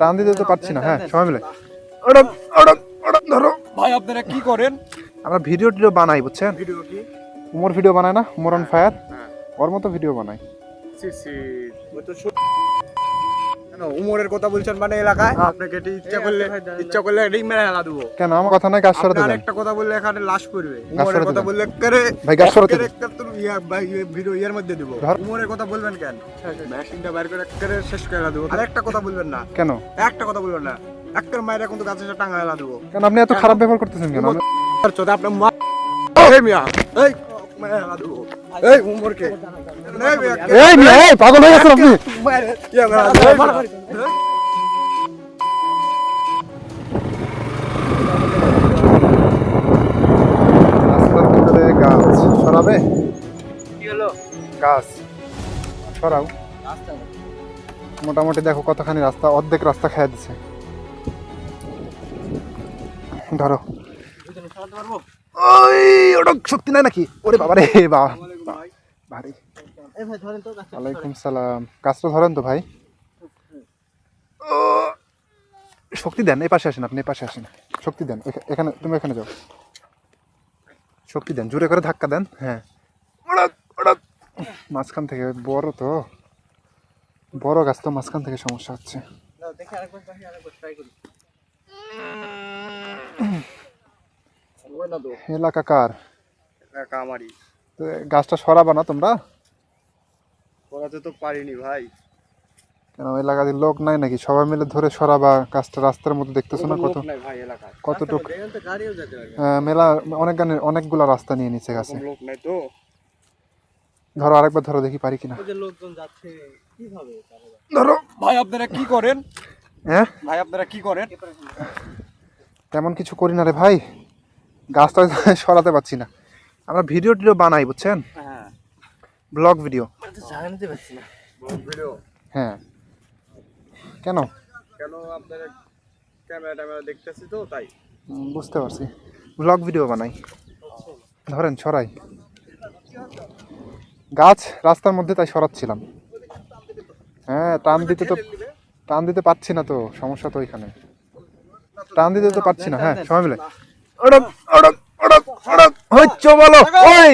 টান দিতে তো পারছি না হ্যাঁ সবাই মিলে। ওড়ক ওড়ক ওড়ক ধরো। ভাই আপনারা কি করেন? আমরা ভিডিও টিডিও বানাই বুঝছেন? ভিডিও কি? উমর ভিডিও বানায় না? Umar on fire? হ্যাঁ। ওর মতো ভিডিও বানাই। সি সি। ওই তো কেন? উমরের কথা বলছেন মানে এলাকায়? আপনাকে এটি ইচ্ছা করলে ইচ্ছা করলে মেরে হেলা দেবো কেন? আমার কথা নাই কাজ সরাতে দেন। একটা কথা বললে এখানে লাশ করবে উমরের কথা বললে করে ভাই, গাছ সরাতে দেন। ইয়া ভাই ভিডিও ইয়ার মধ্যে দেবো। উমরের কথা বলবেন কেন? মেশিনটা বাইর করে করে শেষ করে হেলা দেবো আর একটা কথা বলবেন না। কেন? একটা কথা বলবেন না। একটা মায়ের কিন্তু গাছে এসে টাঙ্গা হেলা দেবো কেন? আপনি এত খারাপ ব্যবহার করতেছেন কেন? আপনার মা এই মিয়া। এই মেরে হেলা দেবো এই উমরকে। পাগল হয়ে গেছেন আপনি। গাছ সরাবে গাছ সরাও মোটামুটি দেখো কতখানি রাস্তা, অর্ধেক রাস্তা খেয়ে দিছে। ধরো। ওই, ওটা শক্তি নাই নাকি? ওরে বাবা রে বাবা ভারী। ওয়ালাইকুম সালাম। গাছটা ধরেন তো ভাই। শক্তি দেন এই পাশে আসেন আপনি এই পাশে আসেন। শক্তি দেন এখানে তুমি এখানে যাও। শক্তি দেন জোরে করে ধাক্কা দেন হ্যাঁ। মাঝখান থেকে বড় তো। বড় গাছ তো মাঝখান থেকে সমস্যা হচ্ছে। এলাকা কার? তো গাছটা সরাবা না তোমরা? করাতে তো পারিনি ভাই। কেন এলাকাতে লোক নাই নাকি? সবাই মিলে ধরে সরাবা গাছটা রাস্তার মধ্যে দেখতেছো না কত? লোক নাই ভাই এলাকায় কতটুক? এখান থেকে গাড়িও যেতে পারে আহ, মেলা অনেক গানের অনেকগুলা রাস্তা নিয়ে নিচ্ছে গাছে। লোক নাই তো। ধরো আরেকবার ধরো দেখি পারি কিনা। লোকজন যাচ্ছে কীভাবে ধরো। ভাই আপনারা কি করেন? হ্যাঁ? ভাই আপনারা কি করেন? তেমন কিছু করি না রে ভাই। গাছটা সরাতে পারছি না। আমরা ভিডিও টিডিও বানাই বুঝছেন? হ্যাঁ ব্লগ ভিডিও। হ্যাঁ। কেন? কেন আপনারা ক্যামেরা ট্যামেরা দেখতেছি তো তাই। বুঝতে পারছি। ব্লগ ভিডিও বানাই। ধরেন সরাই গাছ রাস্তার মধ্যে তাই সরাচ্ছিলাম হ্যাঁ টান দিতে তো টান দিতে পারছি না তো সমস্যা তো ওইখানে টান দিতে তো পারছি না হ্যাঁ সবাই মিলে। ওড়ক ওড়ক। হচ্ছে বলো। ওই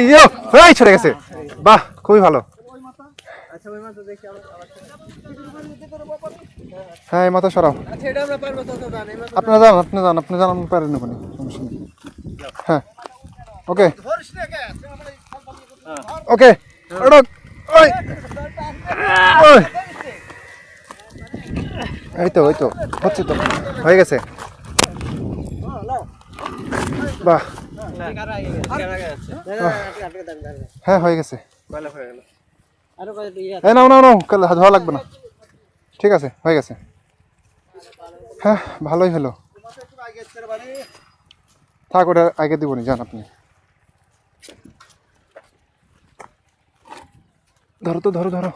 এই ছড়ে গেছে। বাহ, খুবই ভালো। ওই হ্যাঁ এই মাথা সরাও। আপনারা যান, আপনি যান আপনি যান আপনি পারেন না কোনো সমস্যা নেই। হ্যাঁ। ওকে। ওকে। ওই। ওই। এই তো ওই তো, হচ্ছে তো, হয়ে গেছে। বাহ। হ্যাঁ হয়ে গেছে। ভালো হয়ে গেল। নাও নাও নাও কাল ধোয়া লাগবে না। ঠিক আছে হয়ে গেছে। হ্যাঁ ভালোই হলো। থাক ওটা আগে দিব নি যান আপনি। ধরো তো ধরো ধরো।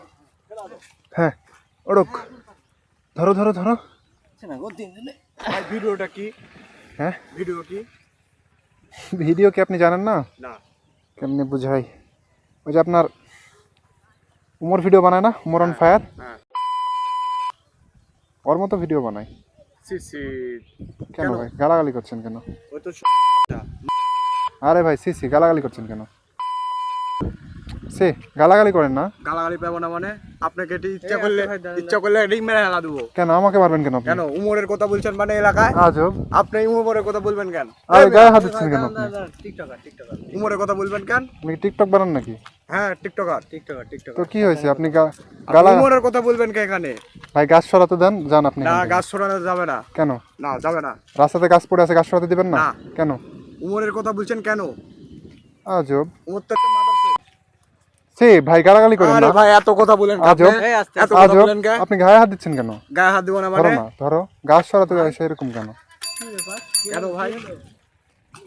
হ্যাঁ ওড়ক। ধরো ধরো ধরো। ভাই ভিডিওটা কি? হ্যাঁ? ভিডিও কি? ভিডিও কি আপনি জানেন না? কেমনি বুঝাই? ওই যে আপনার উমর ভিডিও বানায় না? Umar on fire? হ্যাঁ। ওর মতো ভিডিও সি কেন ভাই? গালাগালি করছেন কেন? আরে ভাই সি সি গালাগালি করছেন কেন? সে গালাগালি করেন না। গালাগালি পাবো না মানে? আপনাকে এটি ইচ্ছা করলে ইচ্ছা করলে মেরে হেলা দেবো। কেন? আমাকে পারবেন কেন কেন? উমরের কথা বলছেন মানে এলাকায়? আজব। আপনি উমরের কথা বলবেন কেন? আরে গায়ে হাত দিচ্ছেন কেন আপনি? উমরের কথা বলবেন কেন? আপনি টিকটক বানান নাকি? হ্যাঁ টিকটকার। TikToker TikToker. তো কি হয়েছে? আপনি গালা উমরের কথা বলবেন কে এখানে? ভাই গাছ সরাতে দেন যান আপনি না গাছ সরানো যাবে না। কেন? না যাবে না। রাস্তাতে গাছ পড়ে আছে গাছ সরাতে দিবেন না? না। কেন? উমরের কথা বলছেন কেন? আজব। উমর তো। সে ভাই গালাগালি করেন না। ভাই এত কথা বলেন আজব। আপনি? এত কথা বলেন কে আপনি গায়ে হাত দিচ্ছেন কেন? গায়ে হাত দিব না ধরো মানে? না ধরো। গাছ সরাতে যায় সেরকম কেন? কেন ভাই?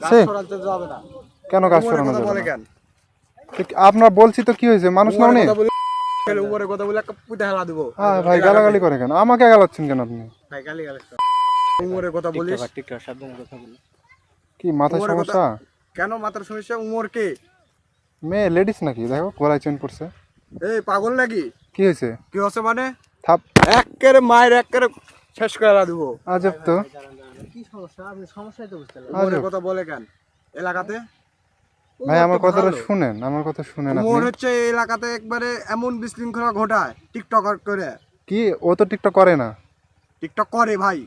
গাছ সরাতে যাবে না। কেন গাছ সরানো যাবে কেন আপনার বলছি তো কি হয়েছে? মানুষ উমরের নেই কথা বলে তাহলে উমরের কথা বলে একটা পুঁতে হেলা দিব। হ্যাঁ ভাই গালাগালি করে কেন? আমাকে গালাচ্ছেন কেন আপনি? ভাই গালি গালি উমরের কথা বলিস? কি কথা- সমস্যা? কেন মাথার সমস্যা? উমর কে মেয়ে লেডিস নাকি? দেখো গলায় চেন পড়ছে এই পাগল নাকি? কি হয়েছে? কি হচ্ছে মানে? থাপ। মায়ের একেরে শেষ করে দেবো। আজব তো। কি সমস্যা? আপনি সমস্যাই তো বুঝতে উমরের কথা বলে কেন? এলাকাতে? ভাই আমার কথাটা শুনেন আমার কথা শুনেন আপনি। হচ্ছে এই এলাকাতে একবারে এমন বিশৃঙ্খলা ঘটায় টিকটক করে। কি? ও তো টিকটক করে না। টিকটক করে ভাই।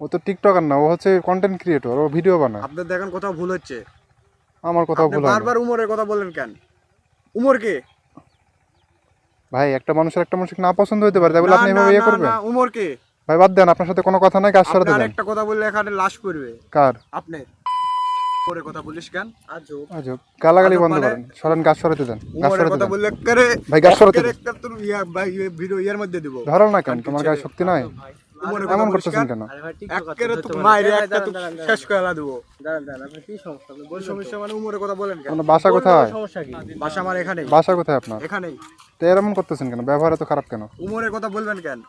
ও তো টিকটকার না ও হচ্ছে কন্টেন্ট ক্রিয়েটর ও ভিডিও বানায়। আপনার দেখেন কোথাও ভুল হচ্ছে। আমার কথা। বারবার উমরের কথা বলেন কেন? উমর কে? ভাই একটা মানুষের একটা মানুষকে না পছন্দ হতে পারে তাই বলে আপনি এভাবে ইয়ে করবেন? উমর কে? ভাই বাদ দেন আপনার সাথে কোনো কথা নাই কাজ দেন? আরেকটা কথা বললে এখানে লাশ করবে কার? আপনি। উমরের কথা বলিস কেন? আজব। আজব। গালাগালি বন্ধ মানে? করেন। সরেন গাছ সরাতে দেন গাছ সরাতে কথা বললে করে? ভাই গাছ সরাতে দেন। তোর ইয়া ভাই ভিডিও ইয়ার মধ্যে দিব। ধরো না কেন? তোমার গায়ে শক্তি নাই? উমরের এমন করতেছেন কেন কেন? আরে ভাই টিকটক একেরে তো মাইরে একটা তো শেষ করে দেবো। দাঁড়ান দাঁড়ান আপনি কি সমস্যা? আপনি সমস্যা মানে উমরের কথা বলেন কেন? বাসা কোথায়? সমস্যা কি? বাসা আমার এখানেই। বাসা কোথায় আপনার? এখানেই। তো এরকম করতেছেন কেন? ব্যবহার এত খারাপ কেন? উমরের কথা বলবেন কেন?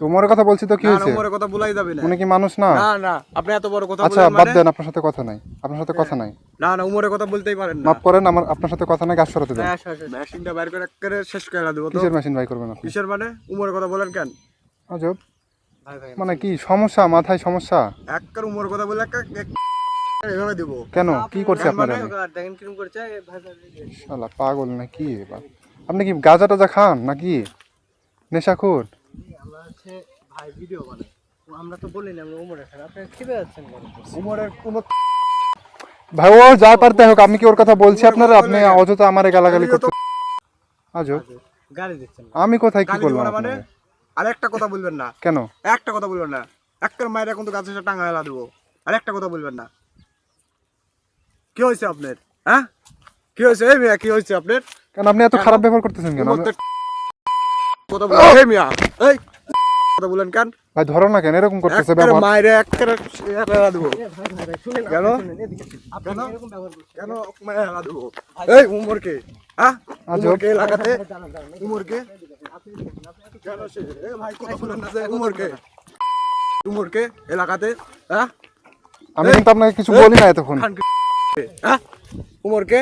তোমার কথা বলছি তো কি না না, হয়েছে? উমরের কথা বলাই যাবে না। উনি কি মানুষ না? না না আপনি এত বড় কথা আচ্ছা বাদ মানে দেন আপনার সাথে কথা নাই। আপনার সাথে কথা নাই। না না উমরের কথা বলতেই পারেন না। মাফ করেন আমার আপনার সাথে কথা নাই গাছ সরাতে দেন। হ্যাঁ মেশিনটা বাইর করে একেবারে শেষ করে দেবো তো। কিসের মেশিন ভাই করবেন আপনি? কিসের মানে? উমরের কথা বলেন কেন? আজব। মানে কি সমস্যা? মাথায় সমস্যা? একবার উমরের কথা বলে এভাবে দেবো। কেন? কি করছে আপনার? দেখেন কিরম করছে। শালা পাগল না কি এবার? আপনি কি গাঁজা টাজা খান নাকি? নেশাখোর? আমরা হচ্ছে ভাই ভিডিও বানাই। ও আমরা তো বলি না আমরা উমরে খান আপনি খেপে যাচ্ছেন উমরের কোনো ভাই ও যা পারতে হোক আমি কি ওর কথা বলছি আপনারা? আপনি অযথা আমার গালাগালি করতে আজব। গাড়ি দিচ্ছেন। আমি কোথায় কি গালি করলাম মানে? আপনাকে? আর একটা কথা বলবেন না। কেন? একটা কথা বলবেন না। একটা মায়ের এখন তো গাছে টাঙ্গা হেলা দেবো। আর একটা কথা বলবেন না। কি হয়েছে আপনার? হ্যাঁ? কি হয়েছে? এই মিয়া কি হয়েছে আপনার? কেন আপনি এত খারাপ ব্যবহার করতেছেন কেন? কথা বলেন এই মিয়া এই কথা বলেন কেন? ভাই ধরো না কেন এরকম করতেছে ব্যবহার। মায়ের একবারে হেলা দেবো। কেন? আপনি শুনেন এদিকে আপনি কেন? এরকম ব্যবহার করছেন? কেন মায়ের হেলা দেবো? এই উমরকে। হ্যাঁ। উমরকে দাঁড়ান উমরকে? উমরকে এলাকাতে? হ্যাঁ? আমি কিন্তু আপনাকে কিছু বলি না এতক্ষণ। হ্যাঁ? উমরকে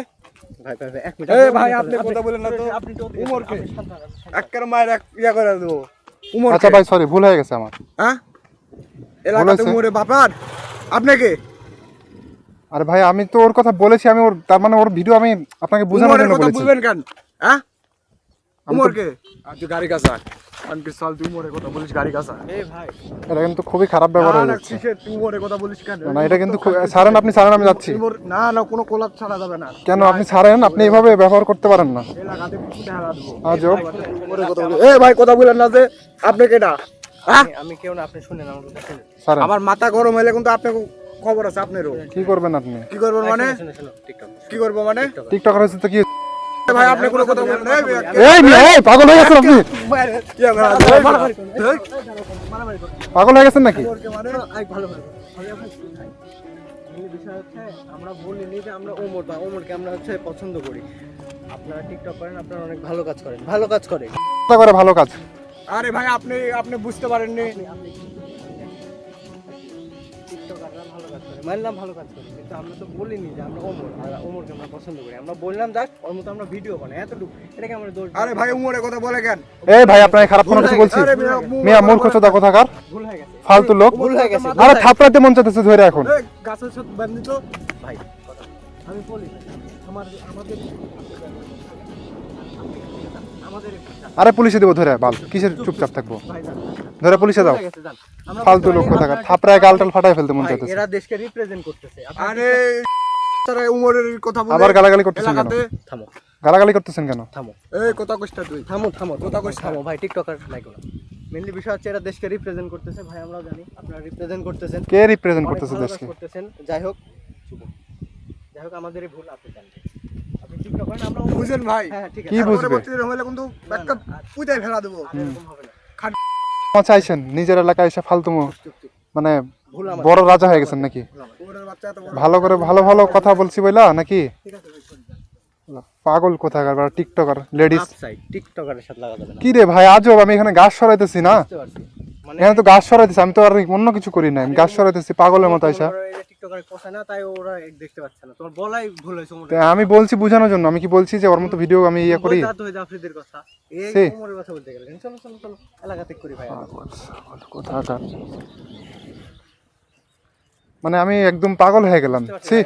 ভাই ভাই ভাই এক মিনিট। এই ভাই আপনি কথা বলেন না তো। উমরকে আপনি সাবধান, আপনি সাবধান। একবার মায়ের এক ইয়া করে দেবো। উমরকে আচ্ছা ভাই সরি ভুল হয়ে গেছে আমার। হ্যাঁ? এলাকাতে বলেছে। উমরে বাপার? আপনাকে আরে ভাই আমি তো ওর কথা বলেছি আমি ওর তার মানে ওর ভিডিও আমি আপনাকে বোঝানোর জন্য বলেছি। বলবেন কেন? হ্যাঁ? উমরকে? আর তুই গাড়ি আনকে সাল তুই উমরের কথা বলিস গাড়ি ভাই। এটা কিন্তু খুবই খারাপ ব্যবহার হয়ে যাচ্ছে। তুই উমরের কথা বলিস কেন? না এটা কিন্তু ছাড়েন আপনি ছাড়েন আমি যাচ্ছি। না না কোনো কোলাপ ছাড়া যাবে না। কেন আপনি ছাড়েন? আপনি এইভাবে ব্যবহার করতে পারেন না। আজব ভাই কথা বলেন না যে আপনি কেডা? হ্যাঁ আমি- আমি কেউ না আপনি শুনেন আমার কথা শুনেন আমার মাথা গরম হলে কিন্তু আপনাকে খবর আছে আপনারও। কি করবেন আপনি? কি করবেন মানে? টিকটক কি করব মানে? টিকটকার হয়েছে তো কি ভাই আপনি কোনো কথা বলেন এই এই পাগল হয়ে গেছেন আপনি। পাগল হয়ে গেছেন নাকি? বিষয় হচ্ছে আমরা বলিনি যে আমরা ওমর বা ওমরকে আমরা হচ্ছে পছন্দ করি। আপনারা টিকটক করেন আপনারা অনেক ভালো কাজ করেন। ভালো কাজ করে। করে ভালো কাজ। আরে ভাই আপনি আপনি বুঝতে পারেননি। করে মানলাম ভালো কাজ করে। কিন্তু আমরা তো বলিনি যে আমরা ওমর আর ওমরকে আমরা পছন্দ করি। আমরা বললাম জাস্ট ওর মতো আমরা ভিডিও বানাই এতটুকু। এটাকে আমরা দোষ আরে ভাই উমরের কথা বলে কেন? এই ভাই আপনাকে খারাপ কোনো কিছু বলছি? মিয়া, মূর্খ চোদা কোথাকার? ভুল হয়ে গেছে। ফালতু লোক। ভুল হয়ে গেছে। আরে থাপড়াতে মন চাইতেছে ধরে এখন। এই গাছের সাথে বান্ধি তো। ভাই আমি বলি আমার আমাদের আমাদের আরে পুলিশে দেবো ধরে বাল। কিসের চুপচাপ থাকব? ভাই ধরে পুলিশে দাও হয়ে। আমরা ফালতু লোক কোথাকার। থাপড়ায় গালটাল ফাটাই ফেলতে মন চাইতেছে। এরা দেশকে রিপ্রেজেন্ট করতেছে। আরে তারা উমরের কথা বলে আবার গালাগালি করতেছেন কেন? থামো। গালাগালি করতেছেন কেন? থামো। এই কথা কইছটা তুই। থামো থামো কথা কইস না। থামো ভাই টিকটকার লাগো না মেনলি বিষয় হচ্ছে এরা দেশকে রিপ্রেজেন্ট করতেছে ভাই আমরাও জানি। আপনারা রিপ্রেজেন্ট করতেছেন। কে রিপ্রেজেন্ট করতেছে দেশকে? করতেছেন। যাই হোক যাই হোক আমাদের ভুল আপনি আমরা বুঝেন ভাই। হ্যাঁ ঠিক কি আছে বুঝবে? পরবর্তী হলে কিন্তু একটা পুইতাই ফেলা দেবো। এরকম হবে চাইছেন নিজের এলাকায় এসে ফালতু মানে বড় রাজা হয়ে গেছেন নাকি? ভালো করে ভালো ভালো কথা বলছি বইলা নাকি। পাগল কোথাকার বা টিকটকার লেডিস। Upside, টিকটকারের সাথে লাগা যাবে কি রে ভাই আজব আমি এখানে গাছ সরাইতেছি না? মানে এখানে তো গাছ সরাইতেছি আমি তো আর অন্য কিছু করি না আমি গাছ সরাইতেছি পাগলের মতো আইসা। বড় বড় এই যে টিকটকারে পোষায় না তাই ওরা দেখতে পাচ্ছে না। তোমার বলাই ভুল হয়েছে আমি বলছি বোঝানোর জন্য আমি কি বলছি যে ওর মতো ভিডিও আমি ইয়ে করি? বলতে কথা। এই সে। কথা বলতে গেলে। চলো চলো চলো এলাকা করি ভাই। কোথাকার। মানে আমি একদম পাগল হয়ে গেলাম।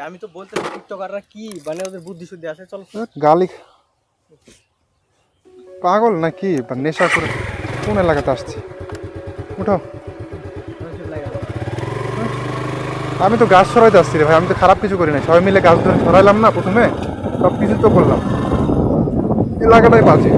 আমি তো বলতে টিকটকাররা কি? মানে ওদের বুদ্ধি শুদ্ধি আছে চলো। গালি পাগল নাকি? নেশা করে কোন এলাকাতে আসছি? উঠো মানুষের লাগে না। আমি তো গাছ সরাইতে আসছি রে ভাই, আমি তো খারাপ কিছু করি না সবাই মিলে গাছ ধরে সরাইলাম না প্রথমে সব কিছু তো করলাম। এলাকাটাই বাজে।